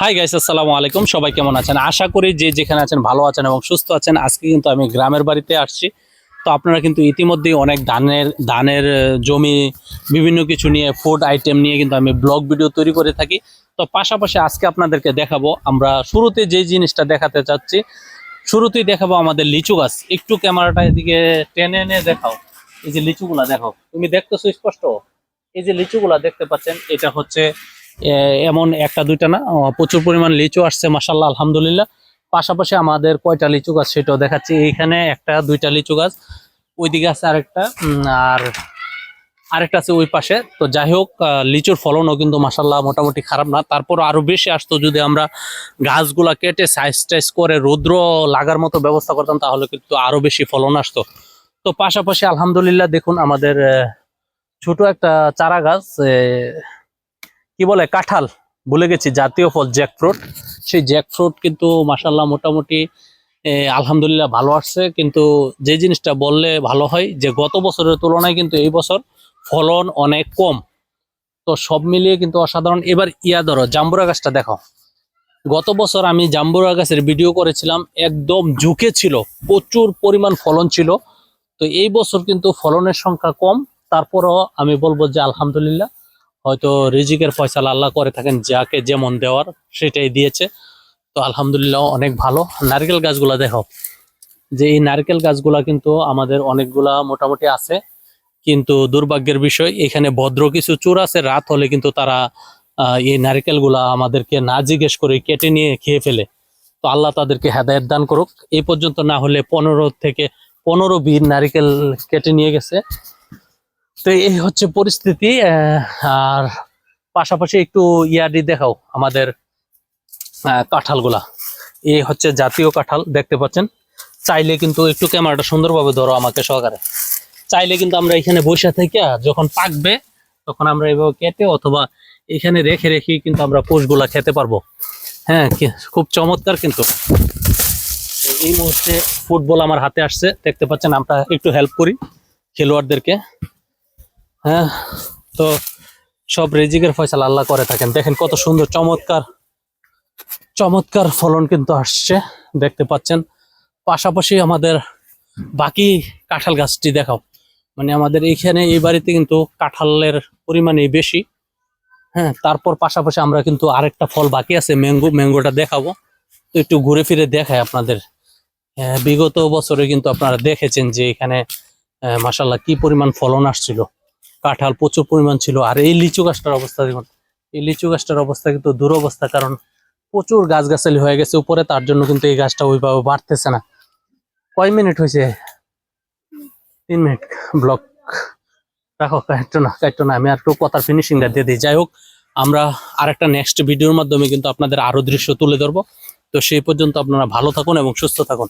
Hi guys আসসালামু আলাইকুম। সবাই কেমন আছেন? আশা করি যে যেখানে আছেন ভালো আছেন এবং সুস্থ আছেন। আজকে কিন্তু আমি গ্রামের বাড়িতে আসছি। তো আপনারা কিন্তু ইতিমধ্যেই অনেক ধানের ধানের জমি, বিভিন্ন কিছু নিয়ে ফুড আইটেম নিয়ে কিন্তু আমি ব্লগ ভিডিও তৈরি করে থাকি। তো পাশাপাশি আজকে আপনাদেরকে দেখাবো, আমরা শুরুতে যে জিনিসটা দেখাতে চাচ্ছি, শুরুতেই দেখাবো আমাদের লিচু গাছ। একটু ক্যামেরাটা এদিকে টেনে এনে দেখাও। এই যে লিচুগুলা, দেখো, তুমি দেখতেছো স্পষ্ট? এই যে লিচুগুলা দেখতে পাচ্ছেন, এটা হচ্ছে এমন একটা, দুইটা না প্রচুর পরিমাণ লিচু আসছে মাসাল্লাহ আলহামদুলিল্লাহ। পাশাপাশি আমাদের কয়টা লিচু গাছ সেটাও দেখাচ্ছি। এইখানে একটা, দুইটা লিচু গাছ, ওইদিকে আছে আরেকটা আর আরেকটা আছে ওই পাশে। তো যাই হোক লিচুর ফলনও কিন্তু মাসাল্লাহ মোটামুটি খারাপ না। তারপর আরও বেশি আসতো যদি আমরা গাছগুলা কেটে সাইজ টাইজ করে রৌদ্র লাগার মতো ব্যবস্থা করতাম, তাহলে কিন্তু আরও বেশি ফলন আসতো। তো পাশাপাশি আলহামদুলিল্লাহ দেখুন আমাদের ছোট একটা চারা গাছ কি বলে, কাঁঠাল। ভুলে গেছি, জাতীয় ফল জ্যাকফ্রুট সেই জ্যাকফ্রুট কিন্তু মাসাল্লাহ মোটামুটি আলহামদুলিল্লাহ ভালো আসছে। কিন্তু যে জিনিসটা বললে ভালো হয়, যে গত বছরের তুলনায় কিন্তু এই বছর ফলন অনেক কম। তো সব মিলিয়ে কিন্তু অসাধারণ। এবার ইয়া ধরো, জাম্বুরা গাছটা দেখো গত বছর আমি জাম্বুরা গাছের ভিডিও করেছিলাম, একদম ঝুঁকে ছিল, প্রচুর পরিমাণ ফলন ছিল। তো এই বছর কিন্তু ফলনের সংখ্যা কম, তারপরও আমি বলব যে আলহামদুলিল্লাহ হয়তো রিজিকের ফয়সালা আল্লাহ করে থাকেন, যাকে যেমন দেওয়ার সেটাই দিয়েছে। তো আলহামদুলিল্লাহ অনেক ভালো। নারকেল গাছগুলা দেখো, যে এই নারকেল গাছগুলা কিন্তু আমাদের অনেকগুলা মোটামুটি আছে। কিন্তু দুর্ভাগ্যের বিষয়, এখানে ভদ্র কিছু চোর আছে, রাত হলে কিন্তু তারা এই নারকেলগুলা আমাদেরকে না জিজ্ঞেস করে কেটে নিয়ে খেয়ে ফেলে। তো আল্লাহ তাদেরকে হেদায়ত দান করুক। এই পর্যন্ত না হলে পনেরো থেকে পনেরো বির নারিকেল কেটে নিয়ে গেছে। তো এই হচ্ছে পরিস্থিতি আর পাশাপাশি একটু ইয়াদি দেখাও আমাদের কাঁঠালগুলা। এই হচ্ছে জাতীয় কাঁঠাল, দেখতে পাচ্ছেন? চাইলে কিন্তু একটু ক্যামেরাটা সুন্দরভাবে ধরো আমাকে সহকারে। চাইলে কিন্তু আমরা এখানে বসে থেকে যখন পাকবে, তখন আমরা এভাবে কেটে অথবা এখানে রেখে রেখে কিন্তু আমরা পোষগুলা খেতে পারব। হ্যাঁ খুব চমৎকার কিন্তু। এই মুহূর্তে ফুটবল আমার হাতে আসছে, দেখতে পাচ্ছেন, আমরা একটু হেল্প করি খেলোয়াড়দেরকে। হ্যাঁ তো সব রেজিকের ফয়সালা আল্লাহ করে থাকেন। দেখেন কত সুন্দর চমৎকার চমৎকার ফলন কিন্তু আসছে দেখতে পাচ্ছেন। পাশাপাশি আমাদের বাকি কাঁঠাল গাছটি দেখাও। মানে আমাদের এইখানে এই বাড়িতে কিন্তু কাঁঠালের পরিমাণই বেশি। হ্যাঁ তারপর পাশাপাশি আমরা কিন্তু আরেকটা ফল বাকি আছে ম্যাঙ্গো। ম্যাঙ্গোটা দেখাবো। তো একটু ঘুরে ফিরে দেখায় আপনাদের। হ্যাঁ, বিগত বছরে কিন্তু আপনারা দেখেছেন যে এখানে মাসাল্লাহ কি পরিমাণ ফলন আসছিল। কাঁঠাল প্রচুর পরিমাণ ছিল। আর এই লিচু গাছটার অবস্থা দেখুন। এই লিচু গাছটার অবস্থা কিন্তু দুরবস্থা, কারণ প্রচুর গাছগাছালি হয়ে গেছে উপরে, তার জন্য কিন্তু এই গাছটা ওইভাবে বাড়তেছে না। কয় মিনিট হয়েছে? তিন মিনিট। ব্লক। রাখো কাটতো না কাটতো না, আমি আর একটু কথার ফিনিশিংটা দিয়ে দিই। যাই হোক, আমরা আরেকটা নেক্সট ভিডিওর মাধ্যমে কিন্তু আপনাদের আরও দৃশ্য তুলে ধরবো। তো সেই পর্যন্ত আপনারা ভালো থাকুন এবং সুস্থ থাকুন।